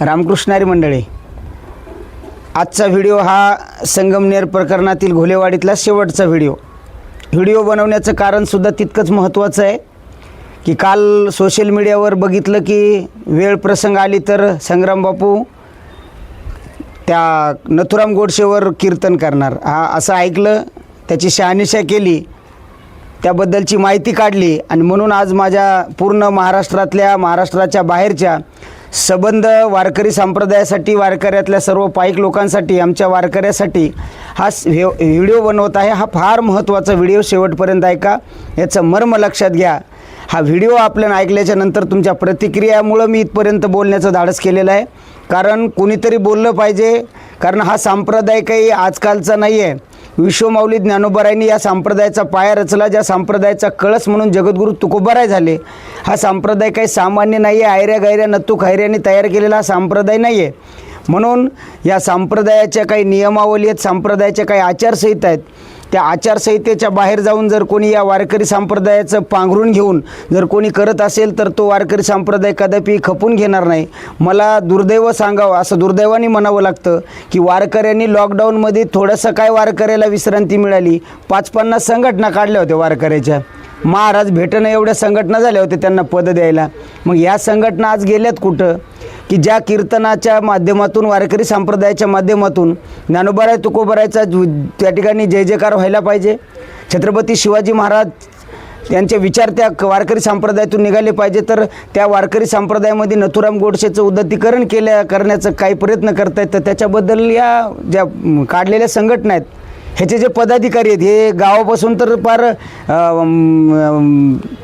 रामकृष्णारी मंडळी. आजचा व्हिडिओ हा संगमनेर प्रकरणातील घोलेवाडीतला शेवटचा व्हिडिओ. व्हिडिओ बनवण्याचं कारणसुद्धा तितकंच महत्त्वाचं आहे की काल सोशल मीडियावर बघितलं की वेळ प्रसंग आली तर संग्राम बापू त्या नथुराम गोडशेवर कीर्तन करणार. हा असं ऐकलं त्याची शहानिशा केली त्याबद्दलची माहिती काढली आणि म्हणून आज माझ्या पूर्ण महाराष्ट्रातल्या महाराष्ट्राच्या बाहेरच्या सबंध वारकरी संप्रदायासाठी वारकऱ्यातल्या सर्व पाईक लोकांसाठी आमच्या वारकऱ्यासाठी हा व्हिडिओ बनवत आहे. हा फार महत्त्वाचा व्हिडिओ शेवटपर्यंत ऐका. याचं मर्म लक्षात घ्या. हा व्हिडिओ आपल्याला ऐकल्याच्या नंतर तुमच्या प्रतिक्रियामुळं मी इथपर्यंत बोलण्याचं धाडस केलेलं आहे. कारण कोणीतरी बोललं पाहिजे. कारण हा संप्रदाय काही आजकालचा नाही आहे विश्वमाऊली ज्ञानोबरायांनी या संप्रदायाचा पाया रचला ज्या संप्रदायाचा कळस म्हणून जगद्गुरू तुकोबाराय झाले. हा संप्रदाय काही सामान्य नाही आहे आयऱ्या गायऱ्या नत्तू खायऱ्याने तयार केलेला हा संप्रदाय नाही आहे म्हणून या संप्रदायाच्या काही नियमावली आहेत संप्रदायाच्या काही आचारसंहिता आहेत. त्या आचारसंहितेच्या बाहेर जाऊन जर कोणी या वारकरी संप्रदायाचं पांघरून घेऊन जर कोणी करत असेल तर तो वारकरी संप्रदाय कदापि खपून घेणार नाही. मला दुर्दैव सांगावं असं दुर्दैवाने म्हणावं लागतं की वारकऱ्यांनी लॉकडाऊनमध्ये थोडंसं काय वारकऱ्याला विश्रांती मिळाली? पाच पन्नास संघटना काढल्या होत्या वारकऱ्याच्या. महाराज भेटणं एवढ्या संघटना झाल्या होत्या त्यांना पद द्यायला. मग या संघटना आज गेल्यात कुठं? की ज्या कीर्तनाच्या माध्यमातून वारकरी संप्रदायाच्या माध्यमातून ज्ञानोबाराय तुकोबरायचा त्या ठिकाणी जय जयकार व्हायला पाहिजे. छत्रपती शिवाजी महाराज त्यांचे विचार त्या वारकरी संप्रदायातून निघाले पाहिजे. तर त्या वारकरी संप्रदायामध्ये नथुराम गोडसेचं उद्धतीकरण केल्या करण्याचं काही प्रयत्न करतायत. तर त्याच्याबद्दल या ज्या काढलेल्या संघटना आहेत ह्याचे जे पदाधिकारी आहेत हे गावापासून तर फार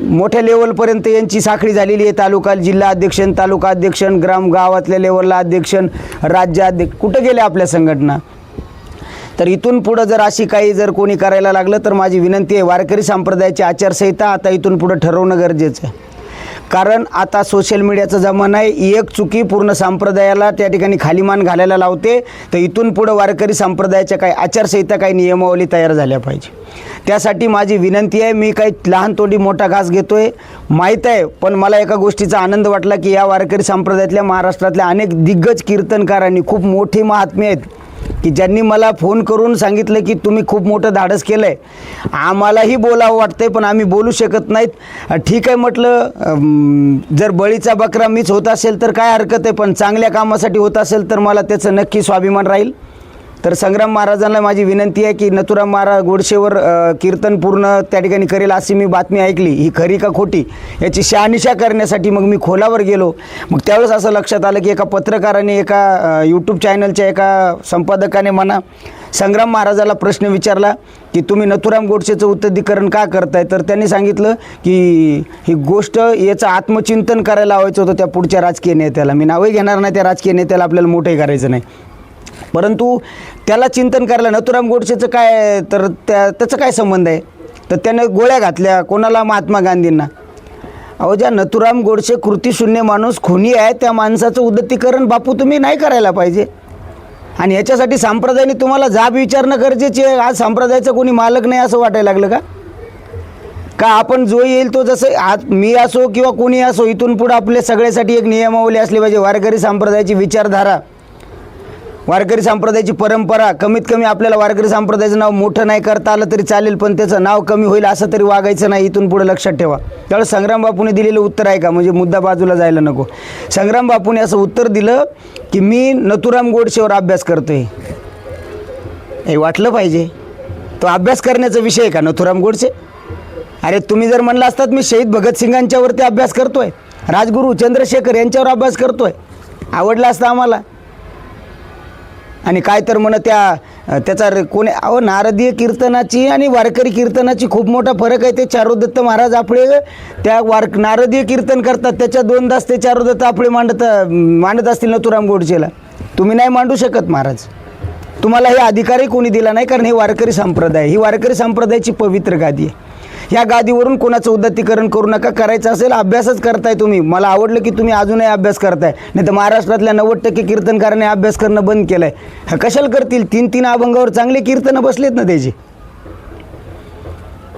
मोठ्या लेवलपर्यंत यांची साखळी झालेली आहे. तालुका जिल्हा अध्यक्ष तालुका अध्यक्ष ग्राम गावातल्या लेवलला अध्यक्ष राज्याध्यक्ष कुठं गेल्या आपल्या संघटना? तर इथून पुढं जर अशी काही जर कोणी करायला लागलं तर माझी विनंती आहे वारकरी संप्रदायाची आचारसंहिता आता इथून पुढं ठरवणं गरजेचं आहे. कारण आता सोशल मीडियाचा जमाना आहे. एक चुकी पूर्ण संप्रदायाला त्या ठिकाणी खालीमान घालायला लावते. तर इथून पुढं वारकरी संप्रदायाच्या काही आचारसंहिता काही नियमावली तयार झाल्या पाहिजे. त्यासाठी माझी विनंती आहे मी काही लहान तोडी मोठा घास घेतो आहे माहीत आहे पण मला एका गोष्टीचा आनंद वाटला की या वारकरी संप्रदायातल्या महाराष्ट्रातल्या अनेक दिग्गज कीर्तनकारांनी खूप मोठी महात्मे आहेत. की ज्यांनी मला फोन करून सांगितलं की तुम्ही खूप मोठं धाडस केलं आहे आम्हालाही बोलावं वाटतंय पण आम्ही बोलू शकत नाहीत. ठीक आहे म्हटलं जर बळीचा बकरा मीच होत असेल तर काय हरकत आहे पण चांगल्या कामासाठी होत असेल तर मला त्याचं नक्की स्वाभिमान राहील. तर संग्राम महाराजांना माझी विनंती आहे की नथुराम महाराज गोडशेवर कीर्तन पूर्ण त्या ठिकाणी करेल अशी मी बातमी ऐकली. ही खरी का खोटी? याची शहानिशा करण्यासाठी मग मी खोलावर गेलो. मग त्यावेळेस असं लक्षात आलं की एका पत्रकाराने एका यूट्यूब चॅनलच्या एका संपादकाने म्हणा संग्राम महाराजाला प्रश्न विचारला की तुम्ही नथुराम गोडसेचं उत्तरीकरण का करताय? तर त्यांनी सांगितलं की ही गोष्ट याचं आत्मचिंतन करायला लावायचं होतं त्या पुढच्या राजकीय नेत्याला. मी नावही घेणार नाही त्या राजकीय नेत्याला आपल्याला मोठंही करायचं नाही. परंतु त्याला चिंतन करायला नथुराम गोडसेचं काय तर त्या त्याचं काय संबंध आहे? तर त्याने गोळ्या घातल्या कोणाला? महात्मा गांधींना. अहो ज्या नथुराम गोडसे कृतीशून्य माणूस खुनी आहे त्या माणसाचं उदत्तीकरण बापू तुम्ही नाही करायला पाहिजे. आणि याच्यासाठी संप्रदायाने तुम्हाला जाब विचारणं गरजेचे आहे. आज संप्रदायाचा कोणी मालक नाही असं वाटायला लागलं का? का आपण जो येईल तो जसं आज मी असो किंवा कोणी असो इथून पुढं आपल्या सगळ्यासाठी एक नियमावली असली पाहिजे. वारकरी संप्रदायाची विचारधारा. वारकरी संप्रदायाची परंपरा कमीत कमी आपल्याला वारकरी संप्रदायाचं नाव मोठं नाही करता आलं तरी चालेल पण त्याचं नाव कमी होईल असं तरी वागायचं नाही. इथून पुढे लक्षात ठेवा. त्यावेळेस संग्राम बापूने दिलेलं उत्तर आहे का? म्हणजे मुद्दा बाजूला जायला नको. संग्राम बापूने असं उत्तर दिलं की मी नथुराम गोडशेवर अभ्यास करतोय. हे वाटलं पाहिजे. तो अभ्यास करण्याचा विषय आहे का नथुराम गोडसे? अरे तुम्ही जर म्हणला असतात मी शहीद भगतसिंगांच्यावरती अभ्यास करतोय. राजगुरू चंद्रशेखर यांच्यावर अभ्यास करतोय. आवडला असतं आम्हाला. आणि काय तर म्हण त्या त्याचा कोणी अहो नारदीय कीर्तनाची आणि वारकरी कीर्तनाची खूप मोठा फरक आहे. ते चारोदत्त महाराज आपले त्या वार नारदीय कीर्तन करतात. त्याच्या दोन दास ते चारुदत्त आपले मांडत मांडत असतील नथुराम गोडसेला तुम्ही नाही मांडू शकत महाराज. तुम्हाला हे अधिकारही कोणी दिला नाही कारण हे वारकरी संप्रदाय ही वारकरी संप्रदायाची पवित्र गादी आहे. ह्या गादीवरून कोणाचं उदत्तीकरण करू नका करायचं असेल अभ्यासच करताय तुम्ही. मला आवडलं की तुम्ही अजूनही अभ्यास करताय. नाही तर महाराष्ट्रातल्या नव्वद टक्के कीर्तनकारांनी अभ्यास करणं बंद केलं आहे कशाला करतील? तीन तीन अभंगावर चांगले कीर्तनं बसलेत ना त्याचे.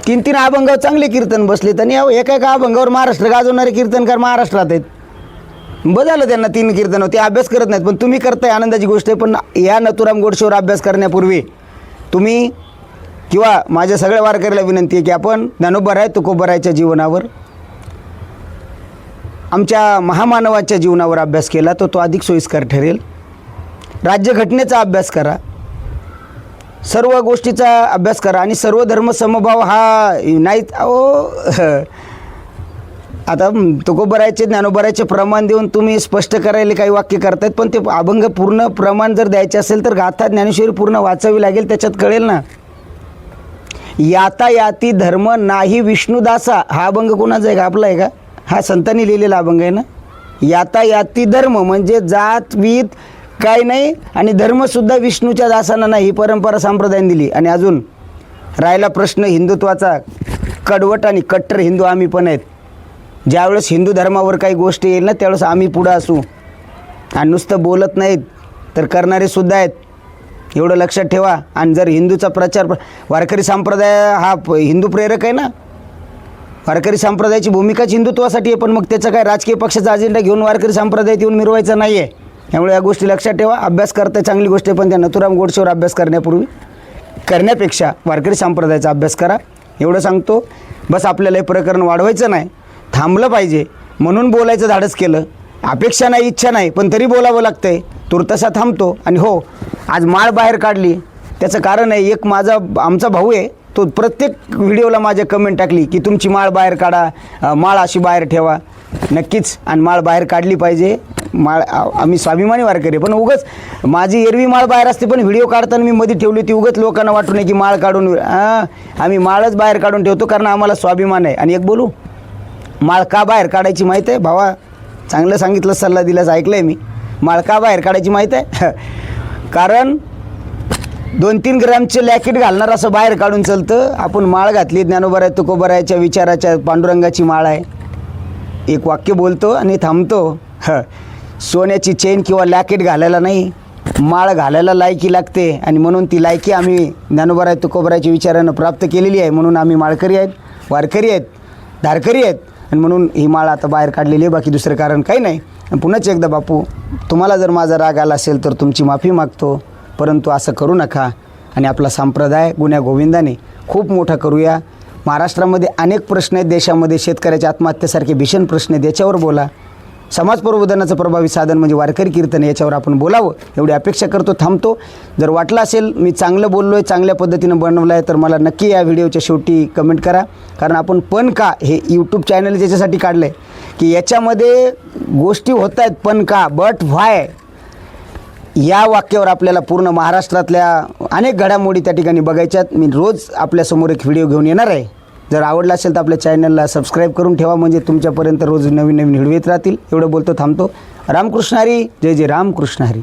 तीन तीन अभंगावर चांगले कीर्तन बसलेत आणि अहो एका एका अभंगावर महाराष्ट्र गाजवणारे कीर्तनकार महाराष्ट्रात आहेत. बरं झालं त्यांना तीन कीर्तन ते अभ्यास करत नाहीत पण तुम्ही करताय आनंदाची गोष्ट आहे पण या नथुराम गोडशेवर अभ्यास करण्यापूर्वी तुम्ही किंवा माझ्या सगळ्या वारकऱ्याला विनंती आहे की आपण ज्ञानोबराय तुकोबरायच्या जीवनावर आमच्या महामानवाच्या जीवनावर अभ्यास केला तर तो अधिक सोयीस्कर ठरेल. राज्यघटनेचा अभ्यास करा. सर्व गोष्टीचा अभ्यास करा आणि सर्व धर्म समभाव हा नाही अहो आता तुकोबरायचे ज्ञानोबरायचे प्रमाण देऊन तुम्ही स्पष्ट करायला काही वाक्य करतायत पण ते अभंग पूर्ण प्रमाण जर द्यायचे असेल तर गाथा ज्ञानेश्वरी पूर्ण वाचावी लागेल त्याच्यात कळेल ना. यातायाती धर्म नाही विष्णुदासा. हा अभंग कोणाचा आहे का? आपला आहे का? हा संतांनी लिहिलेला अभंग आहे ना? यातायाती धर्म म्हणजे जात वीत काय नाही आणि धर्मसुद्धा विष्णूच्या दासांना नाही. ही परंपरा संप्रदायाने दिली. आणि अजून राहिला प्रश्न हिंदुत्वाचा. कडवट आणि कट्टर हिंदू आम्ही पण आहेत. ज्यावेळेस हिंदू धर्मावर काही गोष्टी येईल ना त्यावेळेस आम्ही पुढं असू. आणि नुसतं बोलत नाहीत तर करणारे सुद्धा आहेत. एवढं लक्षात ठेवा. आणि जर हिंदूचा प्रचार वारकरी संप्रदाय हा प- हिंदू प्रेरक आहे ना? वारकरी संप्रदायाची भूमिकाच हिंदुत्वासाठी आहे पण मग त्याचा काय राजकीय पक्षाचा अजेंडा घेऊन वारकरी संप्रदायात येऊन मिरवायचा नाही आहे त्यामुळे या गोष्टी लक्षात ठेवा. अभ्यास करता चांगली गोष्ट आहे पण त्या नथुराम गोडशेवर अभ्यास करण्यापूर्वी करण्यापेक्षा वारकरी संप्रदायाचा अभ्यास करा. एवढं सांगतो. बस आपल्याला हे प्रकरण वाढवायचं नाही. थांबलं पाहिजे. म्हणून बोलायचं धाडस केलं. अपेक्षा नाही इच्छा नाही पण तरी बोलावं लागतंय. तुर्तसा थांबतो. आणि हो आज माळ बाहेर काढली. त्याचं कारण आहे एक माझा आमचा भाऊ आहे तो प्रत्येक व्हिडिओला माझ्या कमेंट टाकली की तुमची माळ बाहेर काढा माळ अशी बाहेर ठेवा. नक्कीच आणि माळ बाहेर काढली पाहिजे. माळ आम्ही स्वाभिमानी वारकरी आहे. पण उगच माझी एरवी माळ बाहेर असते पण व्हिडिओ काढताना मी मध्ये ठेवली ती उगच लोकांना वाटू नये की माळ काढून आम्ही माळच बाहेर काढून ठेवतो कारण आम्हाला स्वाभिमान आहे. आणि एक बोलू माळ का बाहेर काढायची माहीत आहे? भावा चांगलं सांगितलं सल्ला दिलाच ऐकलं आहे मी. माळ का बाहेर काढायची माहीत आहे? कारण दोन तीन ग्रॅमचे लॅकेट घालणार असं बाहेर काढून चलतं. आपण माळ घातली ज्ञानोबराय तुकोबरायच्या विचाराच्या पांडुरंगाची माळ आहे. एक वाक्य बोलतो आणि थांबतो. ह. सोन्याची चेन किंवा लॅकेट घालायला नाही माळ घालायला लायकी लागते आणि म्हणून ती लायकी आम्ही ज्ञानोबराय तुकोबरायच्या विचारानं प्राप्त केलेली आहे. म्हणून आम्ही माळकरी आहेत वारकरी आहेत धारकरी आहेत. आणि म्हणून ही माळ आता बाहेर काढलेली आहे बाकी दुसरं कारण काही नाही. आणि पुन्हाच एकदा बापू तुम्हाला जर माझा राग आला असेल तर तुमची माफी मागतो परंतु असं करू नका. आणि आपला संप्रदाय गुन्ह्या गोविंदाने खूप मोठा करूया. महाराष्ट्रामध्ये अनेक प्रश्न आहेत देशामध्ये शेतकऱ्याच्या आत्महत्येसारखे भीषण प्रश्न आहेत याच्यावर बोला. समाज प्रबोधनाचं प्रभावी साधन म्हणजे वारकरी कीर्तन याच्यावर आपण बोलावं एवढी अपेक्षा करतो थांबतो. जर वाटलं असेल मी चांगलं बोललो आहे चांगल्या पद्धतीनं बनवलं आहे तर मला नक्की या व्हिडिओच्या शेवटी कमेंट करा. कारण आपण पण का हे यूट्यूब चॅनल ज्याच्यासाठी काढलं आहे की याच्यामध्ये गोष्टी होत आहेत पण का बट व्हाय या वाक्यावर आपल्याला पूर्ण महाराष्ट्रातल्या अनेक घडामोडी त्या ठिकाणी बघायच्यात. मी रोज आपल्यासमोर एक व्हिडिओ घेऊन येणार आहे. जर आवडला असेल तर आपल्या चॅनलला सबस्क्राईब करून ठेवा म्हणजे तुमच्यापर्यंत रोज नवीन नवीन व्हिडिओ राहतील. एवढं बोलतो थांबतो. रामकृष्ण हरी जय जय रामकृष्ण हरी.